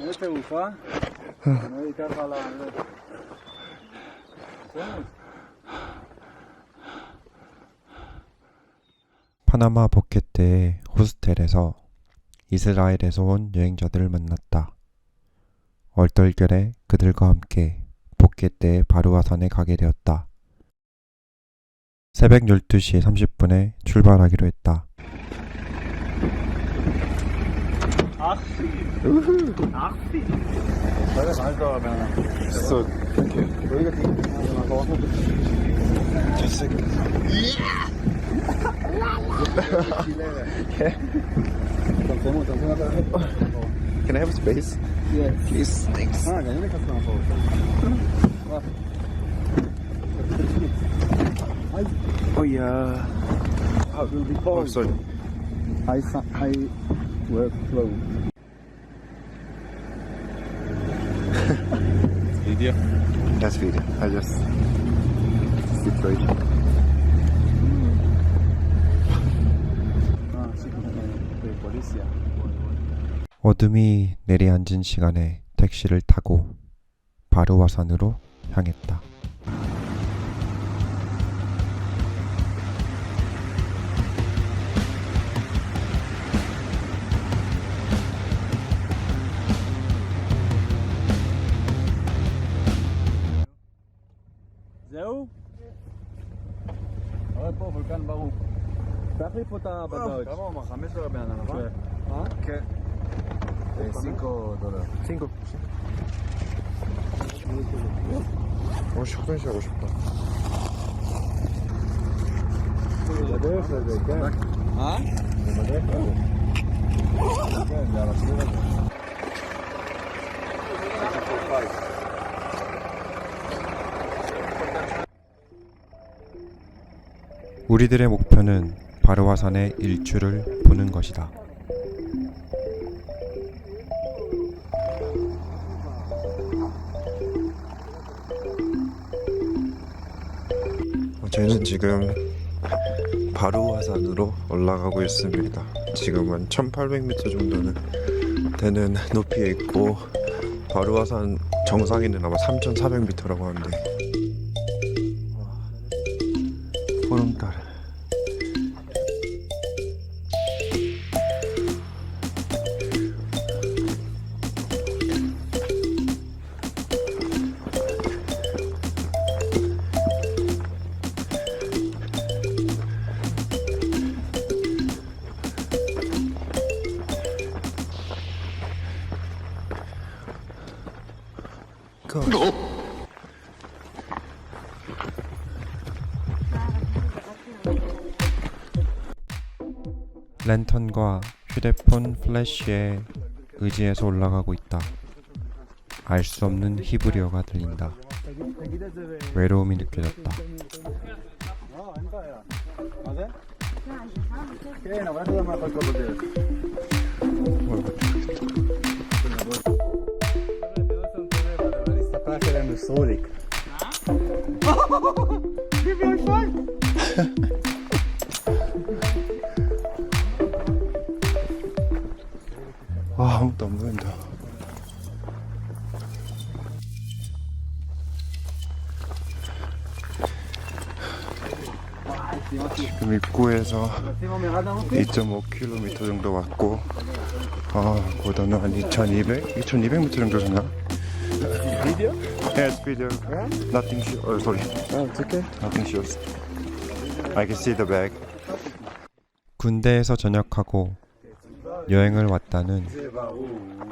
Uite ufa. Nu uita ca la anul. 파나마 보켓의 호스텔에서 이스라엘에서 온 여행자들을 만났다. 얼떨결에 그들과 함께 보켓의 바루아산에 가게 되었다. 새벽 12시 30분에 출발하기로 했다. Achsi. Achsi. So, you. Just a Yeah! Can I have space? Yes. Please, thanks. Oh yeah. Oh, sorry. High, high work flow. Video? That's video. I just situation. 아, 지금 그 폴리스야. 어둠이 내리앉은 시간에 택시를 타고 바루아산으로 향했다. Badouch. Vamos a Mohamed Rabiana, ¿no? Sí. ¿Ah? ¿Qué? 5 dólares. 5. 어, 식당 시하고 싶다. 아? 우리들의 목표는 바루아산의 일출을 보는 것이다. 어, 저희는 지금 바루화산으로 올라가고 있습니다. 지금은 1800m 정도는 되는 높이에 있고 바루화산 정상에는 아마 3400m라고 하는데 랜턴과 휴대폰 플래시에 의지해서 올라가고 있다. 알 수 없는 히브리어가 들린다. 외로움이 느껴졌다. 아, 아무것도 안 보인다. 지금 입구에서 2.5km 정도 왔고, 아, 고단은 한 2,200? 2,200m 정도 되나? Video? Yes, video. Yeah? Nothing shows. Oh, sorry. Oh, it's okay. Nothing shows. I can see the bag. 군대에서 전역하고 여행을 왔다는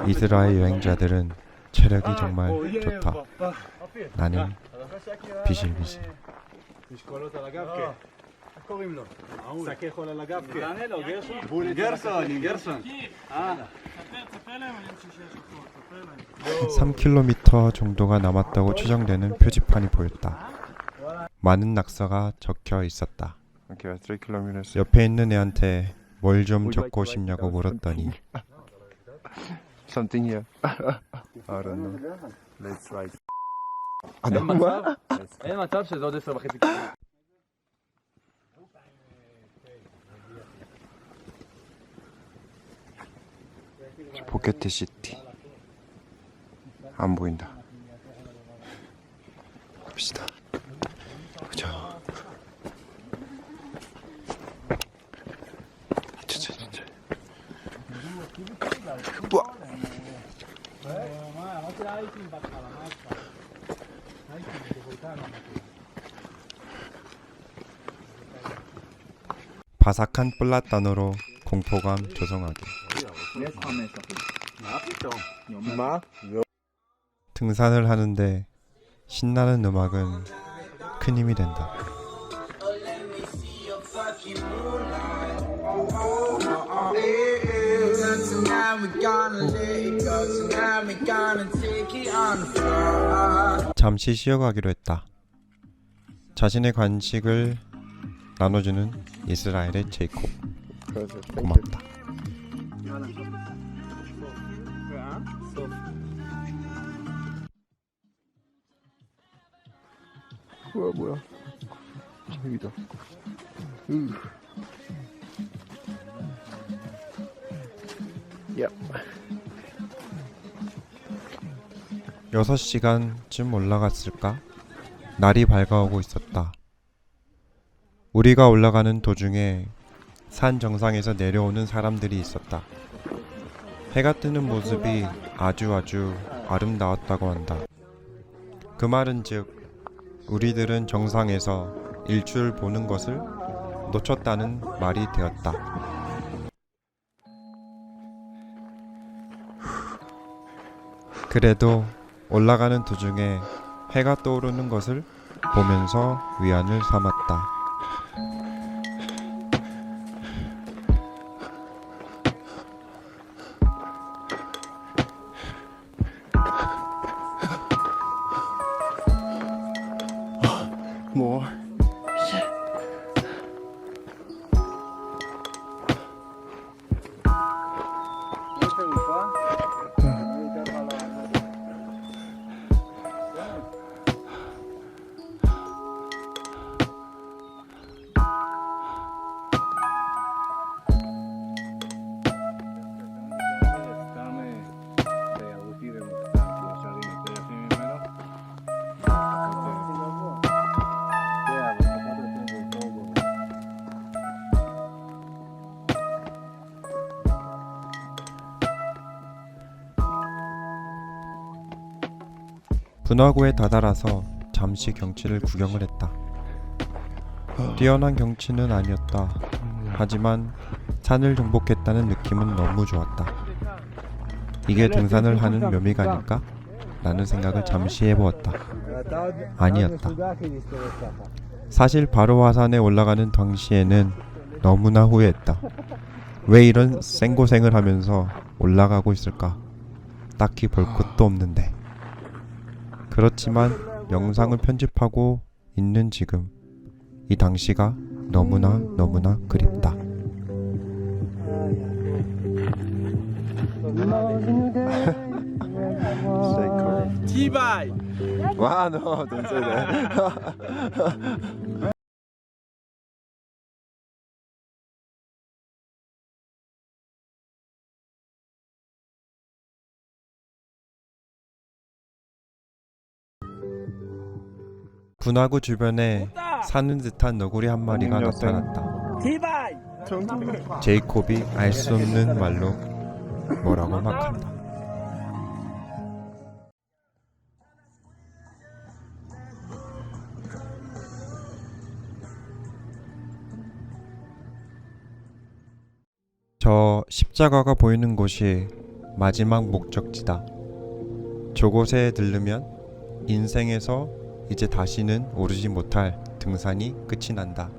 이스라엘 여행자들은 체력이 정말 좋다. 나는 비실비실. משקולות על הגב, כן. איך קוראים לו? שקי חול על הגב, כן. תענה לו, גרשון. גרשון, גרשון. אה. 3km 정도가 남았다고 추정되는 표지판이 보였다. 많은 낙서가 적혀 있었다. Okay, 3 kilometers. 옆에 있는 애한테 뭘 좀 적고 싶냐고 물었더니 Something here. I don't know. Let's try. 아, 너무 אין מצב שזה עוד עשר וחצי. 포켓 시티. 안 보인다. 갑시다. 그죠? 바삭한 플라따노로 공포감 조성하기. 등산을 하는데 신나는 음악은 큰 힘이 된다. 잠시 쉬어가기로 했다. 자신의 간식을 나눠주는 이스라엘의 제이콥. 고맙다. 뭐야 뭐야? 여기다. 으. 야. 6시간쯤 올라갔을까? 날이 밝아오고 있었다. 우리가 올라가는 도중에 산 정상에서 내려오는 사람들이 있었다. 해가 뜨는 모습이 아주 아주 아름다웠다고 한다. 그 말은 즉, 우리들은 정상에서 일출 보는 것을 놓쳤다는 말이 되었다. 그래도 올라가는 도중에 해가 떠오르는 것을 보면서 위안을 삼았다. 뭐? 분화구에 다다라서 잠시 경치를 구경을 했다. 뛰어난 경치는 아니었다. 하지만 산을 정복했다는 느낌은 너무 좋았다. 이게 등산을 하는 묘미가 아닐까? 라는 생각을 잠시 해보았다. 아니었다. 사실 바로 화산에 올라가는 당시에는 너무나 후회했다. 왜 이런 생고생을 하면서 올라가고 있을까? 딱히 볼 것도 없는데. 그렇지만 영상을 편집하고 있는 지금 이 당시가 너무나 너무나 그립다. T-Bye. 와, 너, don't say that. 분화구 주변에 사는 듯한 너구리 한 마리가 녀석. 나타났다. 제이콥이 알 수 없는 말로 뭐라고 막 한다. 저 십자가가 보이는 곳이 마지막 목적지다. 저곳에 들르면 인생에서 이제 다시는 오르지 못할 등산이 끝이 난다.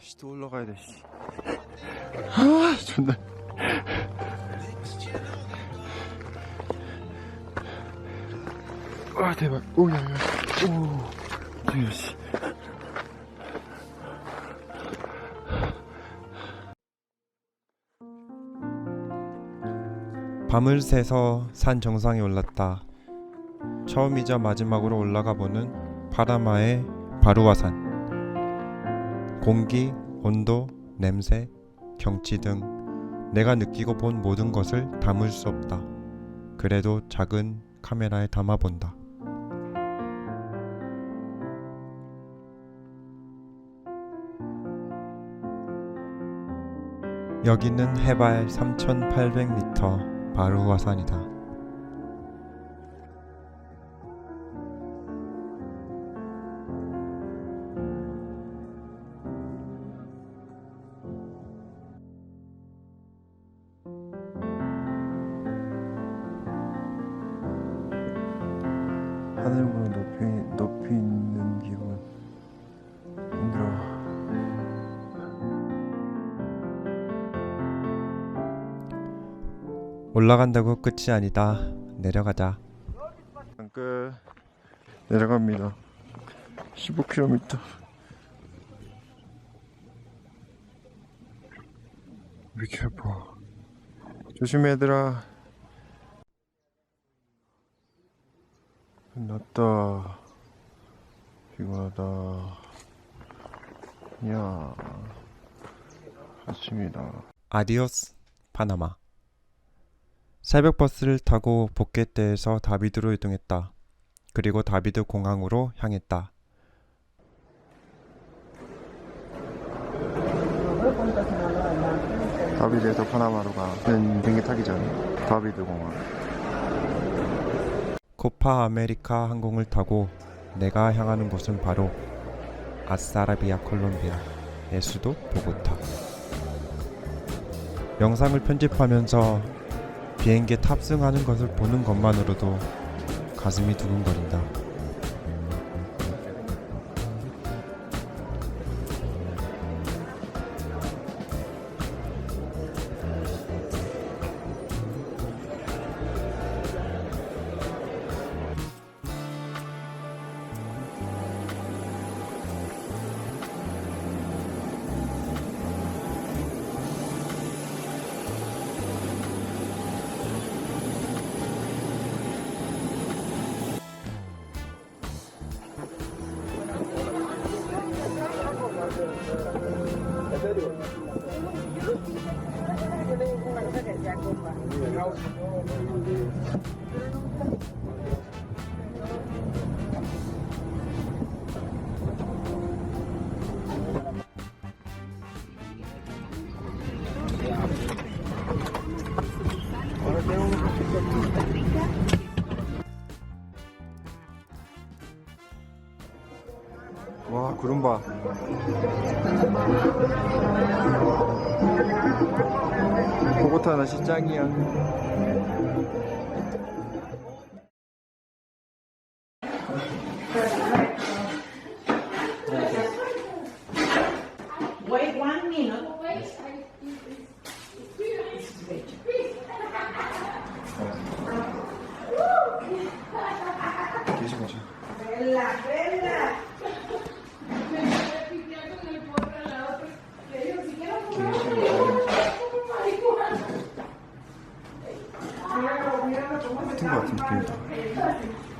씨, 또 올라가야 돼. 씨. 아, 존나. 와, 대박. 오, 야, 야. 오. 야, 씨. 밤을 새서 산 정상에 올랐다. 처음이자 마지막으로 올라가 보는 파라마의 바루아산. 공기, 온도, 냄새, 경치 등 내가 느끼고 본 모든 것을 담을 수 없다. 그래도 작은 카메라에 담아본다. 여기는 해발 3,800m 바루화산이다. 하늘보다 올라간다고 끝이 아니다. 내려가자. 끝 내려갑니다. 15km. Be careful. 조심해 얘들아. 났다. 피곤하다. 야 아침이다. 아디오스 파나마. 새벽 버스를 타고 보켓대에서 다비드로 이동했다. 그리고 다비드 공항으로 향했다. 다비드에서 파나마로 가는 비행기 타기 전에 다비드 공항. 코파 아메리카 항공을 타고 내가 향하는 곳은 바로 아사라비아 콜롬비아의 수도 보고타. 영상을 편집하면서 비행기에 탑승하는 것을 보는 것만으로도 가슴이 두근거린다. 보고타 날씨 짱이야. 같은 거 같은 느낌이다.